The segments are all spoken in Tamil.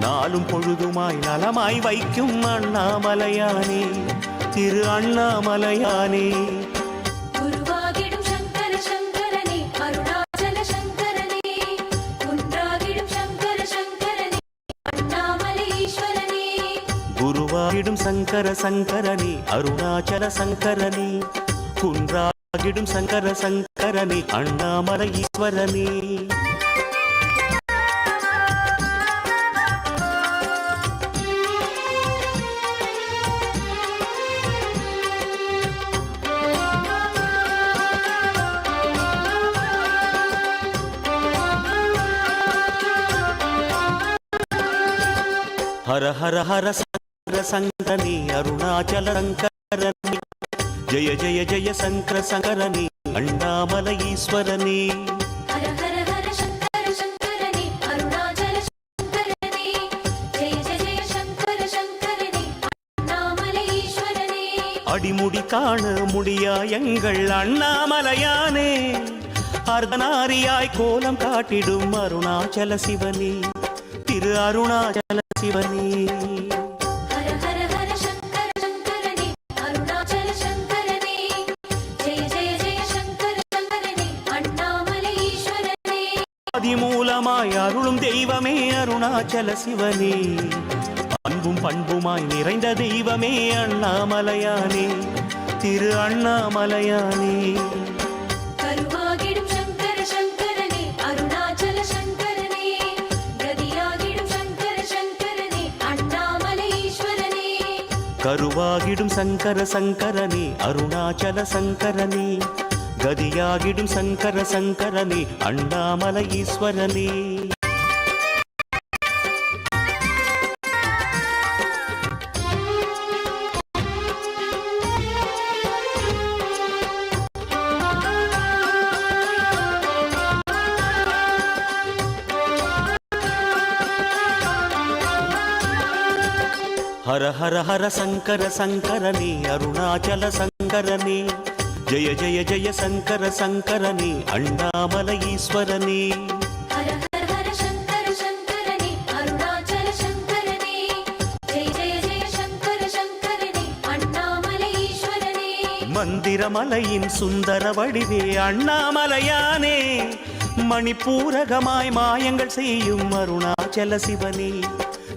நாளும் பொழுதுமாய் நலமாய் வைக்கும் அண்ணாமலையானே திரு அண்ணாமலையானே. குன்றாகிடும் சங்கர சங்கரனே அண்ணாமலை ஈஸ்வரனே குருவாகிடும் சங்கர சங்கரனே அருணாச்சல சங்கரனே. குன்றாகிடும் சங்கர சங்கரனே அண்ணாமலை ஈஸ்வரனே ஹர ஹர ஹர சங்கர சங்கரனே அருணாச்சல சங்கரனே ஜெய ஜெய ஜெய சங்கர சங்கரனே அண்ணாமலை ஈஸ்வரனே அடிமுடி காண முடியா எங்கள் அண்ணாமலையானே அர்த்தநாரியாய் கோலம் காட்டிடும் அருணாச்சல சிவனே திரு அருணாச்சல சிவனே. அதிமூலமாய் அருளும் தெய்வமே அருணாச்சல சிவனே. அன்பும் பண்புமாய் நிறைந்த தெய்வமே அண்ணாமலையானே. திரு அண்ணாமலையானே. கருவாகிடும் சங்கர சங்கரனே அருணாச்சல சங்கரனே. கதியாகிடும் சங்கர சங்கரனே அண்ணாமலை ஈஸ்வரனே. ஹர ஹர ஹர சங்கர சங்கரனே அருணாச்சல சங்கரனே ஜெய ஜெய ஜெய சங்கர சங்கரனே அண்ணாமலை ஈஸ்வரனே மந்திரமலையின் சுந்தர வடிவே அண்ணாமலையானே மணிப்பூரகமாய் மாயங்கள் செய்யும் அருணாச்சல சிவனே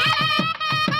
Ha ha ha ha!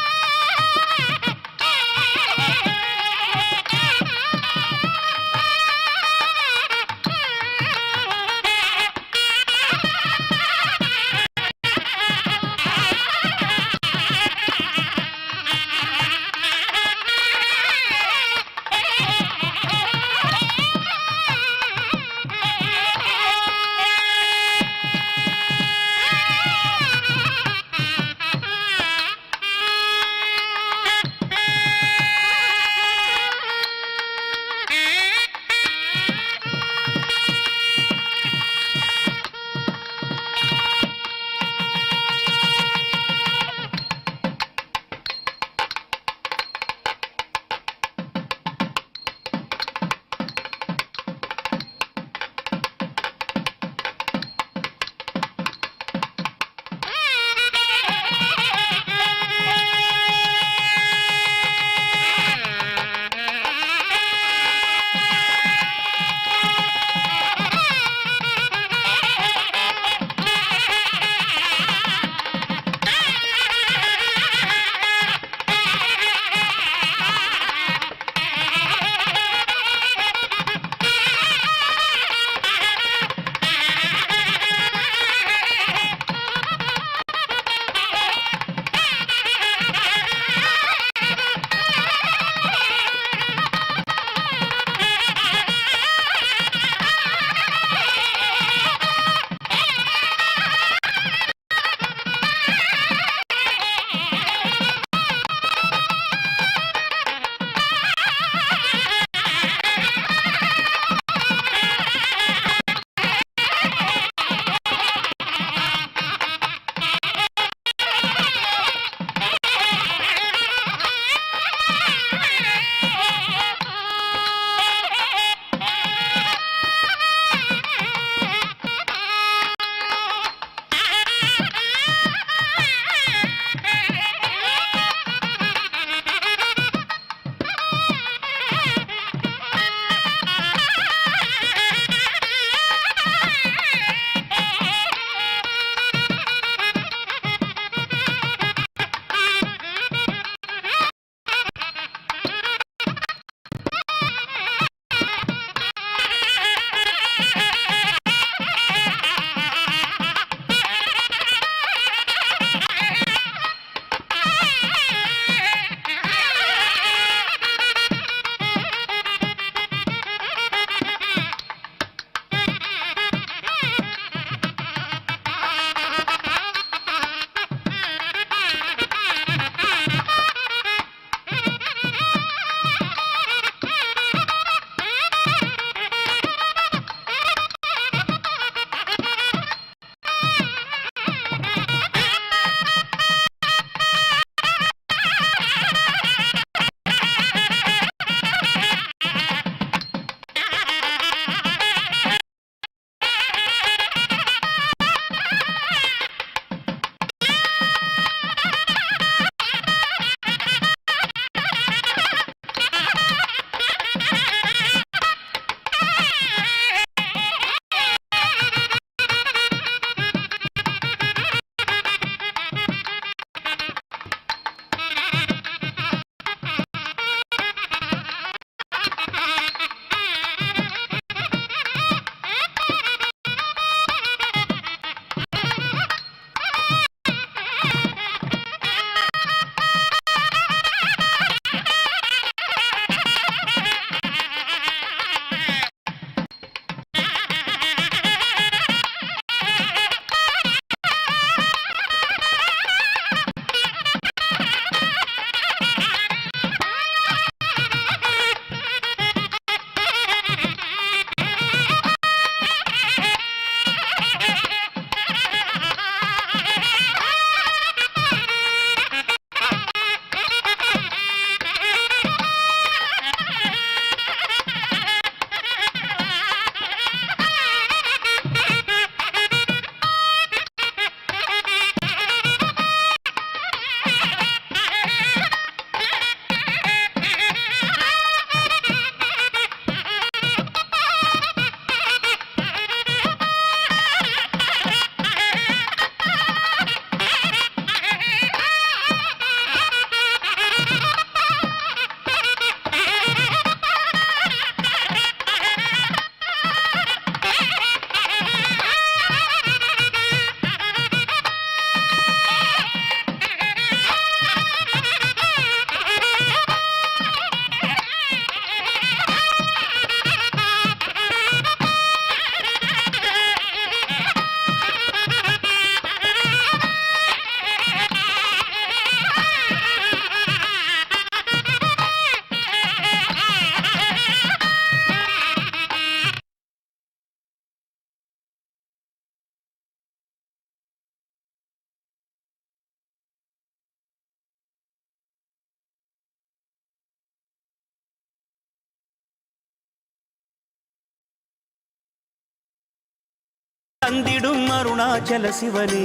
தந்திடும் அருணாச்சல சிவனே.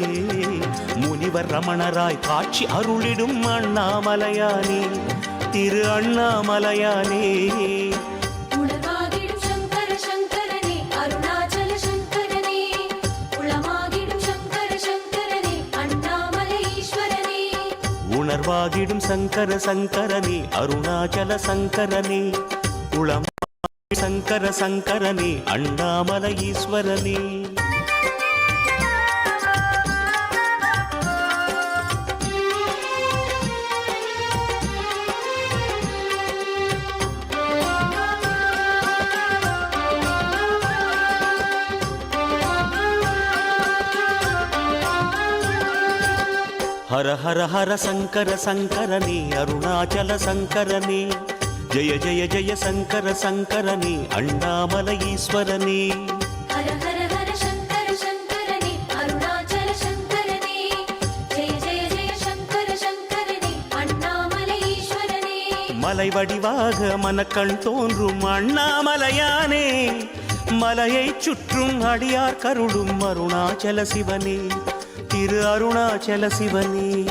முனிவர் ரமணராய் காட்சி அருளிடும் அண்ணாமலையானே. திரு அண்ணாமலையானே. உணர்வாகிடும் சங்கர சங்கரனே அருணாச்சல சங்கரனே. உளமாகிடும் சங்கர சங்கரனே அண்ணாமலை ஈஸ்வரனே. ஹர ஹர ஹர சங்கர சங்கரனே அருணாச்சல சங்கரனே ஜெய ஜெய ஜெய சங்கர சங்கரனே அண்ணாமலை ஈஸ்வரனே மலை வடிவாக மனக்கண் தோன்றும் அண்ணாமலையானே மலையை சுற்றும் அடியார் கருளும் அருணாச்சல சிவனே திரு அருணாச்சல சிவனே.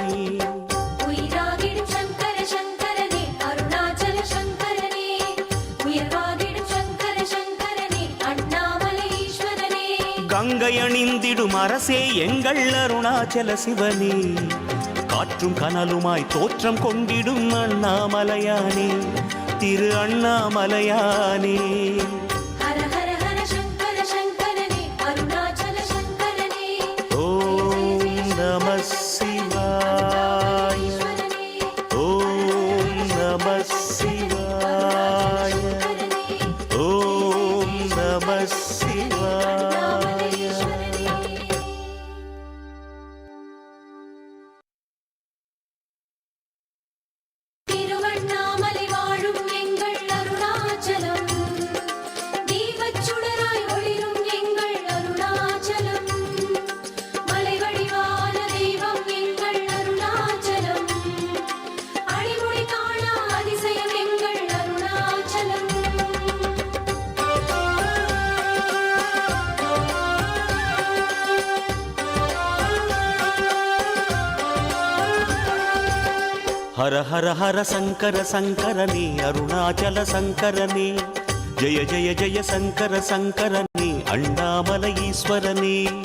கங்கை அணிந்திடும் அரசே எங்கள் அருணாச்சல சிவனே. காற்றும் கனலுமாய் தோற்றம் கொண்டிடும் அண்ணாமலையானே திரு அண்ணாமலையானே. ஹர ஹர ஹர சங்கர சங்கரனே அருணாச்சல சங்கரனே. ஜெய ஜெய ஜெய சங்கர சங்கரனே அண்ணாமலை ஈஸ்வரனே.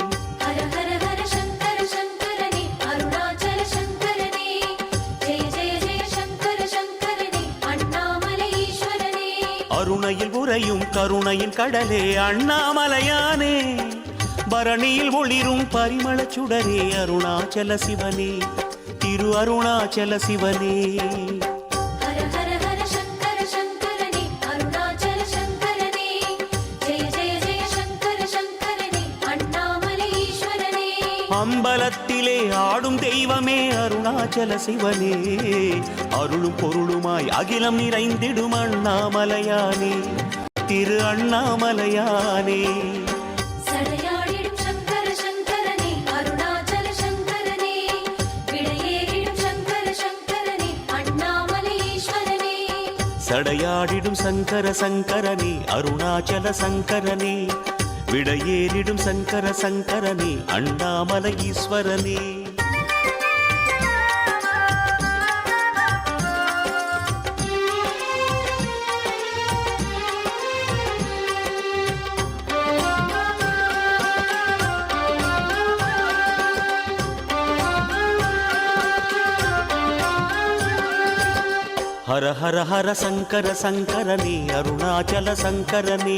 அருணையில் உறையும் கருணையின் கடலே அண்ணாமலையானே. பரணியில் ஒளிரும் பரிமளச் சுடரே அருணாச்சல சிவனே. திரு அருணாச்சல சிவனே. அம்பலத்திலே ஆடும் தெய்வமே அருணாச்சல சிவனே. அருளும் பொருளுமாய் அகிலம் நிறைந்திடும் அண்ணாமலையானே. திரு அண்ணாமலையானே. சடையாடிடும் சங்கர சங்கரனே அருணாச்சல சங்கரனே. விடையேறிடும் சங்கர சங்கரனே அண்ணாமலை ஈஸ்வரனே. ஹர ஹர ஹர சங்கர சங்கரனே அருணாச்சல சங்கரனே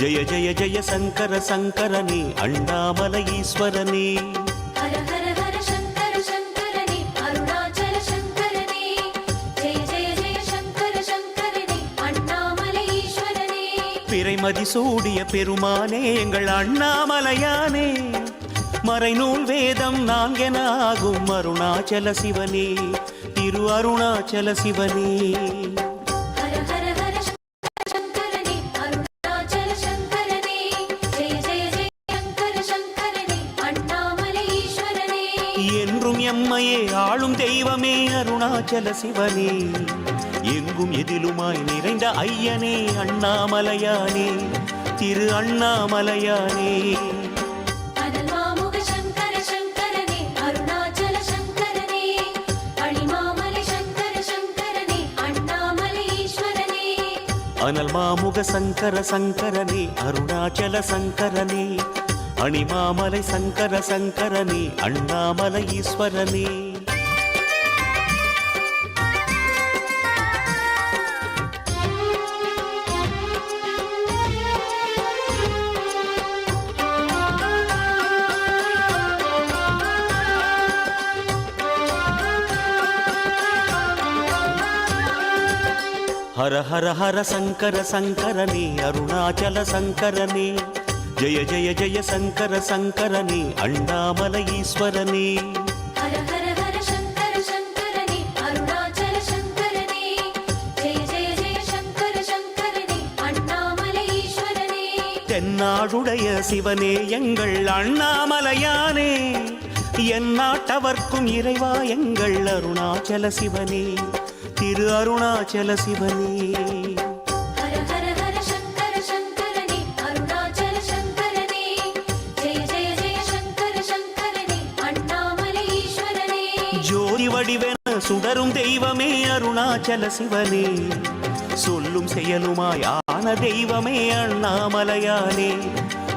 ஜெய ஜெய ஜெய சங்கர சங்கரனே அண்ணாமலை ஈஸ்வரனே பிறைமதி சூடிய பெருமானே எங்கள் அண்ணாமலையானே மறைநூல் வேதம் ஆகும் அருணாச்சல சிவனே. திரு அருணாச்சல சிவனே. என்றும் எம்மையே ஆளும் தெய்வமே அருணாச்சல சிவனே. எங்கும் எதிலுமாய் நிறைந்த ஐயனே அண்ணாமலையானே. திரு அண்ணாமலையானே. அனல் மாமுக சங்கர சங்கரனே அருணாச்சல சங்கரனே. அணிமாமலை சங்கர சங்கரனே அண்ணாமலை ஈஸ்வரனே. ஹர ஹர ஹர சங்கர சங்கரனே அருணாச்சல சங்கரனே ஜெய ஜெய ஜெய சங்கர சங்கரனே அண்ணாமலை ஈஸ்வரனே தென்னாடுடைய சிவனே எங்கள் அண்ணாமலையானே என் நாட்டவர்க்கும் இறைவா எங்கள் அருணாச்சல சிவனே. திரு அருணாச்சல சிவனே. ஜோதி வடிவென சுடரும் தெய்வமே அருணாச்சல சிவனே. சொல்லும் செயலுமாய் ஆன தெய்வமே அண்ணாமலையானே.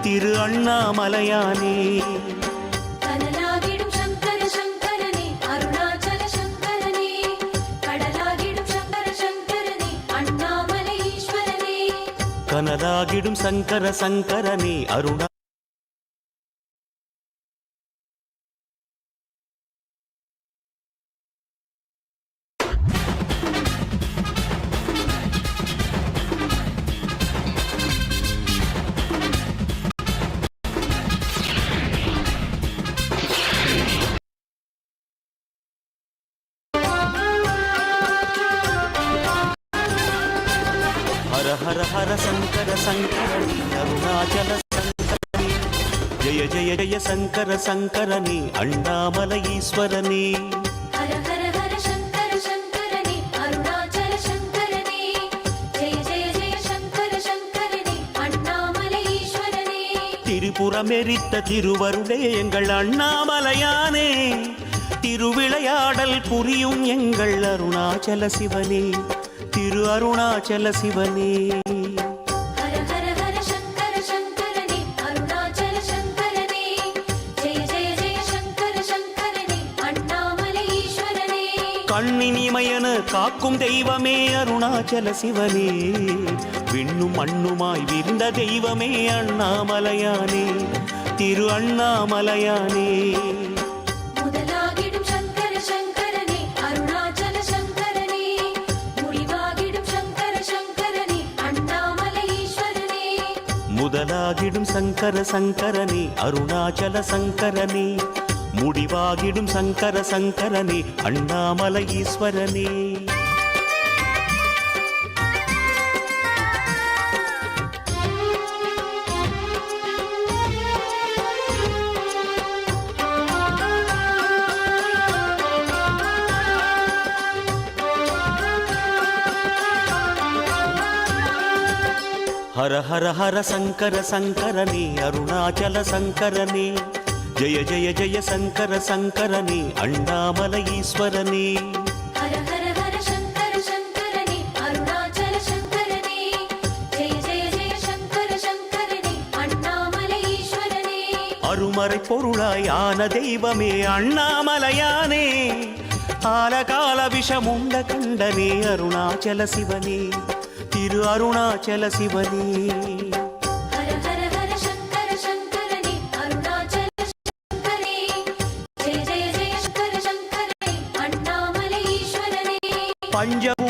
திரு அண்ணாமலையானே. கனலாகிடும் சங்கர சங்கரனே அருணா ஹர ஹர சங்கர சங்கரணி அருணாச்சல சங்கரணி ஜெய ஜெய ஜெய சங்கர சங்கர சங்கர சங்கரனே அண்ணாமலை ஈஸ்வரனே திரிபுரமெரித்த திருவருளே எங்கள் அண்ணாமலையானே திருவிளையாடல் புரியும் எங்கள் அருணாச்சல சிவனே திரு அருணாச்சல சிவனே. கண்ணினிமயன காக்கும் தெய்வமே அருணாச்சல சிவனே. விண்ணும் மண்ணுமாய் விரிந்த தெய்வமே அண்ணாமலையானே. திரு அண்ணாமலையானே. முடிவாகிடும் சங்கர சங்கரனே அருணாச்சல சங்கரனே. முடிவாகிடும் சங்கர சங்கரனே அண்ணாமலை ஈஸ்வரனே. ஹர ஹர ஹர சங்கர சங்கரனே அருணாச்சல சங்கரனே ஜெய ஜெய ஜெய சங்கர சங்கரனே அண்ணாமலை ஈஸ்வரனே அருமறை பொருளாய் ஆன தெய்வமே அண்ணாமலையானே ஆலகால விஷமுண்ட கண்டனே அருணாச்சல சிவனே திரு அருணாச்சல சிவனே. பஞ்ச